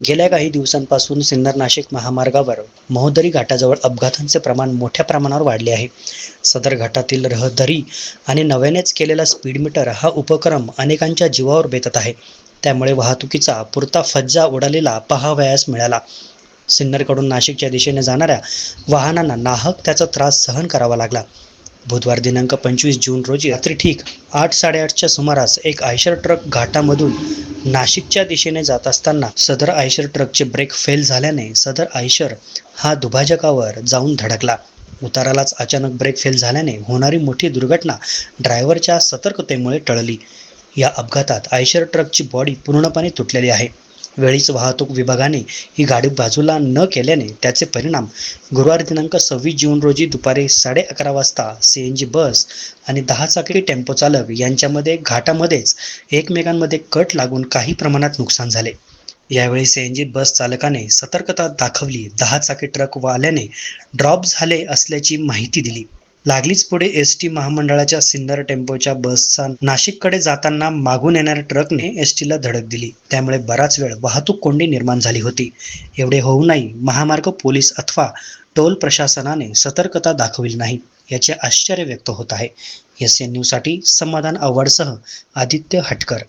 गेल्या काही दिवसांपासून सिन्नर नाशिक महामार्गावर महोदरी घाटाजवळ अपघातांचे प्रमाण मोठ्या प्रमाणावर वाढले आहे. सदर घाटातील रहदारी आणि नव्यानेच केलेला स्पीड मीटर हा उपक्रम अनेकांच्या जीवावर बेतत आहे. त्यामुळे वाहतुकीचा पुरता फज्जा उडालेला पहावयास मिळाला. सिन्नरकडून नाशिकच्या दिशेने जाणाऱ्या वाहनांना नाहक त्याचा त्रास सहन करावा लागला. बुधवार दिनांक पंचवीस जून रोजी रात्री ठीक आठ साडेआठच्या सुमारास एक आयशर ट्रक घाटामधून नाशिकच्या दिशेने जात असताना सदर आयशर ट्रकचे ब्रेक फेल झाल्याने सदर आयशर हा दुभाजकावर जाऊन धडकला. उतारालाच अचानक ब्रेक फेल झाल्याने होणारी मोठी दुर्घटना ड्रायव्हरच्या सतर्कतेमुळे टळली. या अपघातात आयशर ट्रकची बॉडी पूर्णपणे तुटलेली आहे. वेळीच वाहतूक विभागाने ही गाडी बाजूला न केल्याने त्याचे परिणाम गुरुवार दिनांक सव्वीस जून रोजी दुपारी साडे अकरा वाजता सी एन जी बस आणि दहा चाकी टेम्पो चालक यांच्यामध्ये घाटामध्येच एकमेकांमध्ये कट लागून काही प्रमाणात नुकसान झाले. यावेळी सी एन जी बस चालकाने सतर्कता दाखवली. दहा चाकी ट्रक वाल्याने ड्रॉप झाले असल्याची माहिती दिली. लागलीच पुढे एस टी महामंडळाच्या सिन्नर टेम्पोच्या बसचा नाशिककडे जाताना मागून येणाऱ्या ट्रकने एस टीला धडक दिली. त्यामुळे बराच वेळ वाहतूक कोंडी निर्माण झाली होती. एवढे होऊनही महामार्ग पोलीस अथवा टोल प्रशासनाने सतर्कता दाखविली नाही याचे आश्चर्य व्यक्त होत आहे. एस एन न्यूजसाठी समाधान आव्हाडसह आदित्य हटकर.